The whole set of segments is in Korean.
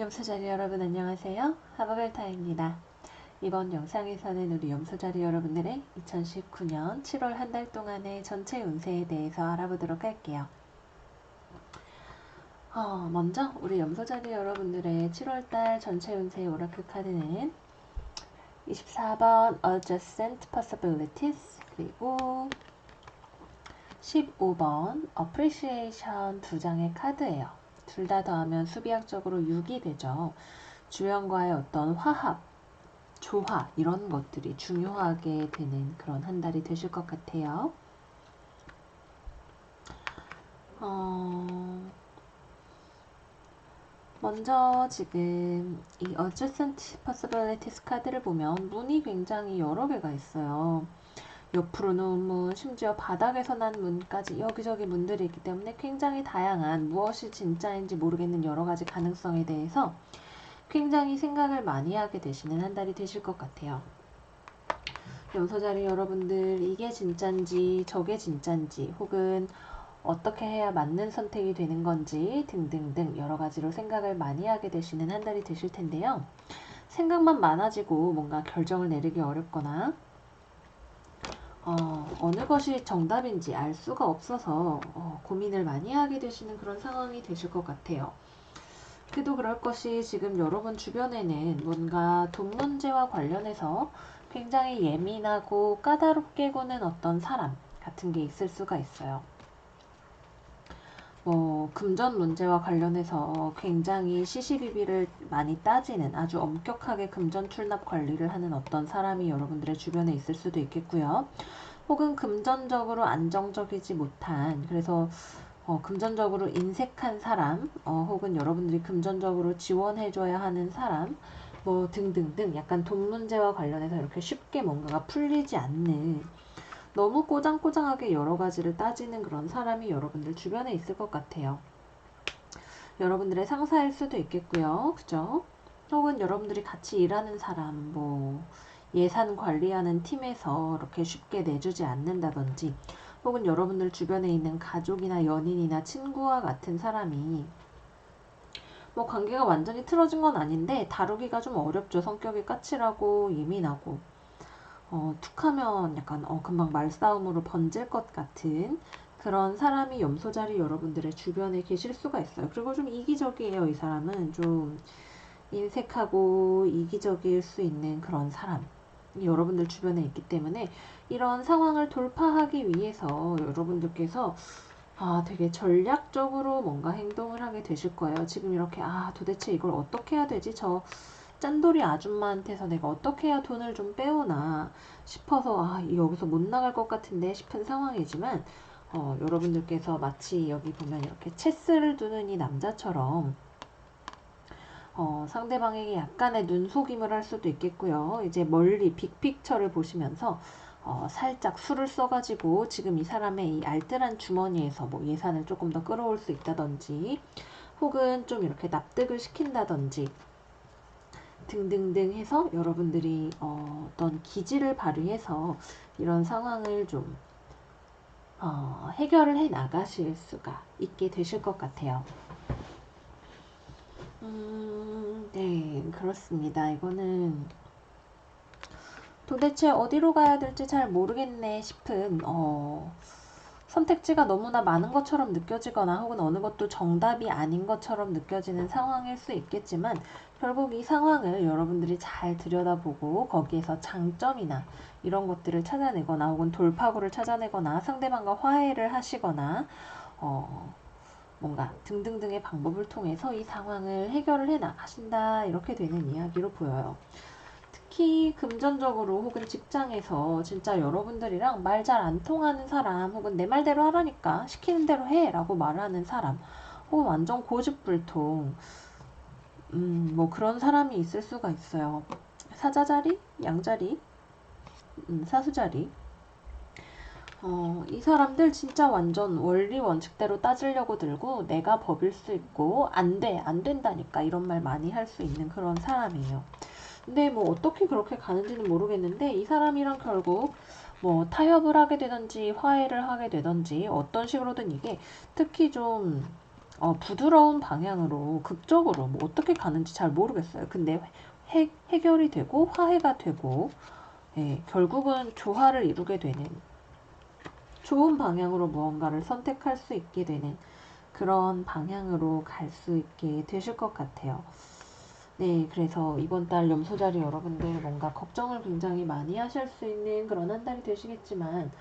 염소자리 여러분 안녕하세요. 하버벨타입니다. 이번 영상에서는 우리 염소자리 여러분들의 2019년 7월 한 달 동안의 전체 운세에 대해서 알아보도록 할게요. 어, 먼저 우리 염소자리 여러분들의 7월달 전체 운세 오라클 카드는 24번 Adjacent Possibilities 그리고 15번 Appreciation 두 장의 카드예요. 둘 다 더하면 수비학적으로 6이 되죠. 주연과의 어떤 화합, 조화 이런 것들이 중요하게 되는 그런 한 달이 되실 것 같아요. 어, 먼저 지금 이 Adjacent Possibilities 카드를 보면 문이 굉장히 여러 개가 있어요. 옆으로 놓은 문, 심지어 바닥에서 난 문까지 여기저기 문들이 있기 때문에 굉장히 다양한 무엇이 진짜인지 모르겠는 여러 가지 가능성에 대해서 굉장히 생각을 많이 하게 되시는 한 달이 되실 것 같아요. 염소자리 여러분들 이게 진짠지 저게 진짠지 혹은 어떻게 해야 맞는 선택이 되는 건지 등등등 여러 가지로 생각을 많이 하게 되시는 한 달이 되실 텐데요. 생각만 많아지고 뭔가 결정을 내리기 어렵거나 어, 어느 것이 정답인지 알 수가 없어서 어, 고민을 많이 하게 되시는 그런 상황이 되실 것 같아요. 그래도 그럴 것이 지금 여러분 주변에는 뭔가 돈 문제와 관련해서 굉장히 예민하고 까다롭게 구는 어떤 사람 같은 게 있을 수가 있어요. 뭐 금전 문제와 관련해서 굉장히 시시비비를 많이 따지는 아주 엄격하게 금전 출납 관리를 하는 어떤 사람이 여러분들의 주변에 있을 수도 있겠고요. 혹은 금전적으로 안정적이지 못한 그래서 어, 금전적으로 인색한 사람 어, 혹은 여러분들이 금전적으로 지원해줘야 하는 사람 뭐 등등등 약간 돈 문제와 관련해서 이렇게 쉽게 뭔가가 풀리지 않는 너무 꼬장꼬장하게 여러 가지를 따지는 그런 사람이 여러분들 주변에 있을 것 같아요. 여러분들의 상사일 수도 있겠고요. 그죠? 혹은 여러분들이 같이 일하는 사람, 뭐, 예산 관리하는 팀에서 이렇게 쉽게 내주지 않는다든지, 혹은 여러분들 주변에 있는 가족이나 연인이나 친구와 같은 사람이 뭐 관계가 완전히 틀어진 건 아닌데 다루기가 좀 어렵죠. 성격이 까칠하고 예민하고 어, 툭하면 약간 어, 금방 말싸움으로 번질 것 같은 그런 사람이 염소자리 여러분들의 주변에 계실 수가 있어요. 그리고 좀 이기적이에요. 이 사람은 좀 인색하고 이기적일 수 있는 그런 사람. 여러분들 주변에 있기 때문에 이런 상황을 돌파하기 위해서 여러분들께서 아, 되게 전략적으로 뭔가 행동을 하게 되실 거예요. 지금 이렇게 아, 도대체 이걸 어떻게 해야 되지? 저 짠돌이 아줌마한테서 내가 어떻게 해야 돈을 좀 빼오나 싶어서 아 여기서 못 나갈 것 같은데 싶은 상황이지만 어, 여러분들께서 마치 여기 보면 이렇게 체스를 두는 이 남자처럼 어, 상대방에게 약간의 눈속임을 할 수도 있겠고요. 이제 멀리 빅픽처를 보시면서 어, 살짝 술을 써가지고 지금 이 사람의 이 알뜰한 주머니에서 뭐 예산을 조금 더 끌어올 수 있다든지 혹은 좀 이렇게 납득을 시킨다든지 등등등 해서 여러분들이 어, 떤 기지를 발휘해서 이런 상황을 좀 어, 해결을 해 나가실 수가 있게 되실 것 같아요. 음, 네, 그렇습니다. 이거는 도대체 어디로 가야 될지 잘 모르겠네 싶은 어, 선택지가 너무나 많은 것처럼 느껴지거나 혹은 어느 것도 정답이 아닌 것처럼 느껴지는 상황일 수 있겠지만 결국 이 상황을 여러분들이 잘 들여다보고 거기에서 장점이나 이런 것들을 찾아내거나 혹은 돌파구를 찾아내거나 상대방과 화해를 하시거나 어, 뭔가 등등등의 방법을 통해서 이 상황을 해결을 해 나가신다 이렇게 되는 이야기로 보여요. 특히 금전적으로 혹은 직장에서 진짜 여러분들이랑 말 잘 안 통하는 사람 혹은 내 말대로 하라니까 시키는 대로 해 라고 말하는 사람 혹은 완전 고집불통 음, 뭐 그런 사람이 있을 수가 있어요. 사자자리, 양자리, 음, 사수자리. 어, 이 사람들 진짜 완전 원리 원칙대로 따지려고 들고 내가 법일 수 있고 안 돼, 안 된다니까 이런 말 많이 할 수 있는 그런 사람이에요. 근데 뭐 어떻게 그렇게 가는지는 모르겠는데 이 사람이랑 결국 뭐 타협을 하게 되든지 화해를 하게 되든지 어떤 식으로든 이게 특히 좀 어, 부드러운 방향으로 극적으로 뭐 어떻게 가는지 잘 모르겠어요. 근데 해, 해결이 되고 화해가 되고 예, 결국은 조화를 이루게 되는 좋은 방향으로 무언가를 선택할 수 있게 되는 그런 방향으로 갈 수 있게 되실 것 같아요. 네, 그래서 이번 달 염소자리 여러분들 뭔가 걱정을 굉장히 많이 하실 수 있는 그런 한 달이 되시겠지만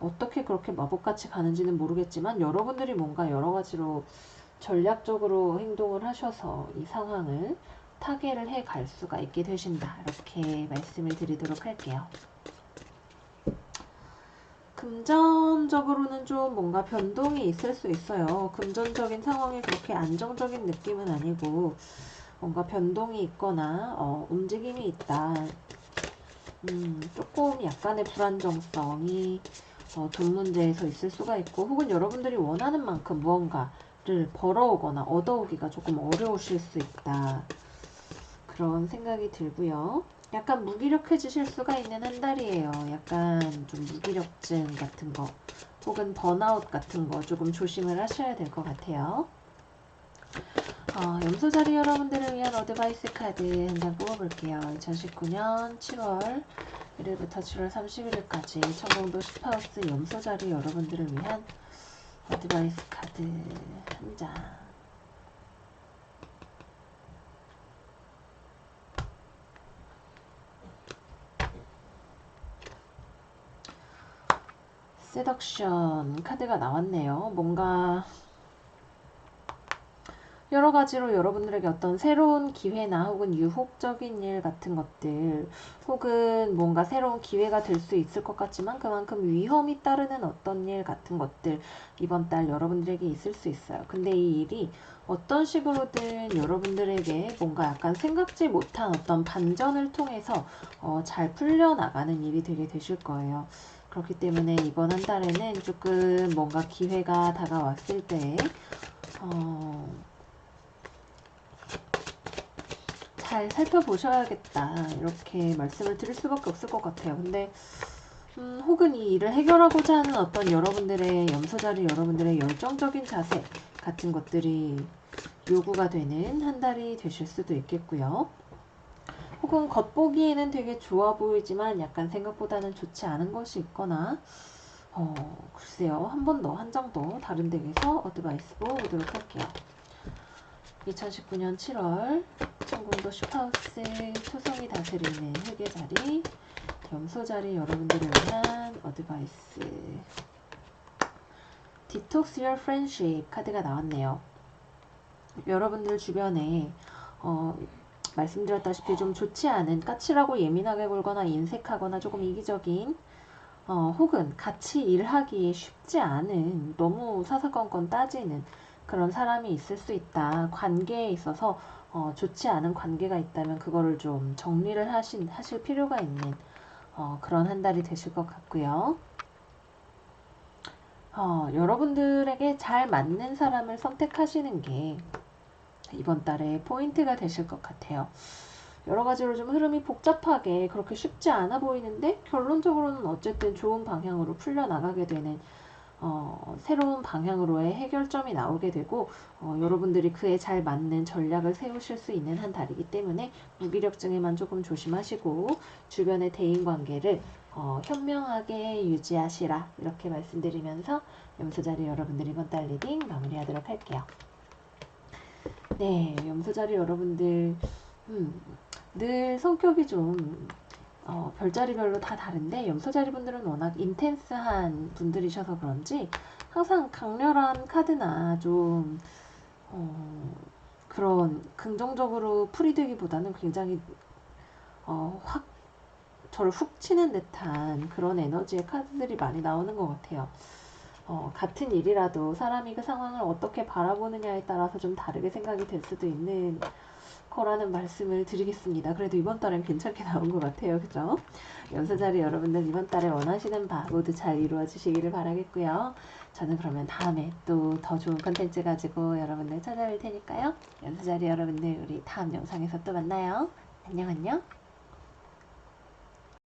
어떻게 그렇게 마법같이 가는지는 모르겠지만 여러분들이 뭔가 여러 가지로 전략적으로 행동을 하셔서 이 상황을 타개를 해 갈 수가 있게 되신다. 이렇게 말씀을 드리도록 할게요. 금전적으로는 좀 뭔가 변동이 있을 수 있어요. 금전적인 상황이 그렇게 안정적인 느낌은 아니고 뭔가 변동이 있거나 어, 움직임이 있다. 음, 조금 약간의 불안정성이 어, 돈 문제에서 있을 수가 있고 혹은 여러분들이 원하는 만큼 무언가를 벌어오거나 얻어오기가 조금 어려우실 수 있다. 그런 생각이 들고요. 약간 무기력해지실 수가 있는 한 달이에요. 약간 좀 무기력증 같은 거 혹은 번아웃 같은 거 조금 조심을 하셔야 될 것 같아요. 어, 염소자리 여러분들을 위한 어드바이스 카드 한 장 뽑아볼게요. 2019년 7월 1일부터 7월 31일까지 청정도 10하우스 염소자리 여러분들을 위한 어드바이스 카드 한 장. 세덕션 카드가 나왔네요. 뭔가 여러 가지로 여러분들에게 어떤 새로운 기회나 혹은 유혹적인 일 같은 것들 혹은 뭔가 새로운 기회가 될 수 있을 것 같지만 그만큼 위험이 따르는 어떤 일 같은 것들 이번 달 여러분들에게 있을 수 있어요. 근데 이 일이 어떤 식으로든 여러분들에게 뭔가 약간 생각지 못한 어떤 반전을 통해서 어, 잘 풀려나가는 일이 되게 되실 거예요. 그렇기 때문에 이번 한 달에는 조금 뭔가 기회가 다가왔을 때, 어, 잘 살펴보셔야겠다. 이렇게 말씀을 드릴 수밖에 없을 것 같아요. 근데, 음, 혹은 이 일을 해결하고자 하는 어떤 여러분들의 염소자리 여러분들의 열정적인 자세 같은 것들이 요구가 되는 한 달이 되실 수도 있겠고요. 혹은 겉보기에는 되게 좋아 보이지만 약간 생각보다는 좋지 않은 것이 있거나 어, 글쎄요. 한 번 더, 한 장 더 다른 덱에서 어드바이스 보도록 할게요. 2019년 7월 청공도 슈퍼하우스 초성이 다스리는 회계 자리 염소 자리 여러분들을 위한 어드바이스 디톡스 Your Friendship 카드가 나왔네요. 여러분들 주변에 어, 말씀드렸다시피 좀 좋지 않은 까칠하고 예민하게 굴거나 인색하거나 조금 이기적인 어, 혹은 같이 일하기에 쉽지 않은 너무 사사건건 따지는 그런 사람이 있을 수 있다. 관계에 있어서 어, 좋지 않은 관계가 있다면 그거를 좀 정리를 하신, 하실 필요가 있는 어, 그런 한 달이 되실 것 같고요. 어, 여러분들에게 잘 맞는 사람을 선택하시는 게 이번 달에 포인트가 되실 것 같아요. 여러 가지로 좀 흐름이 복잡하게 그렇게 쉽지 않아 보이는데 결론적으로는 어쨌든 좋은 방향으로 풀려나가게 되는 어, 새로운 방향으로의 해결점이 나오게 되고 어, 여러분들이 그에 잘 맞는 전략을 세우실 수 있는 한 달이기 때문에 무기력증에만 조금 조심하시고 주변의 대인관계를 어, 현명하게 유지하시라 이렇게 말씀드리면서 염소자리 여러분들 이번 달 리딩 마무리하도록 할게요. 네, 염소자리 여러분들 음, 늘 성격이 좀 어, 별자리별로 다 다른데 염소자리 분들은 워낙 인텐스한 분들이셔서 그런지 항상 강렬한 카드나 좀 어, 그런 긍정적으로 풀이되기보다는 굉장히 어, 확 저를 훅 치는 듯한 그런 에너지의 카드들이 많이 나오는 것 같아요. 어, 같은 일이라도 사람이 그 상황을 어떻게 바라보느냐에 따라서 좀 다르게 생각이 될 수도 있는 거라는 말씀을 드리겠습니다. 그래도 이번 달엔 괜찮게 나온 것 같아요. 그죠? 연사자리 여러분들 이번 달에 원하시는 바 모두 잘 이루어 주시기를 바라겠고요. 저는 그러면 다음에 또 더 좋은 컨텐츠 가지고 여러분들 찾아올 테니까요. 연사자리 여러분들 우리 다음 영상에서 또 만나요. 안녕 안녕.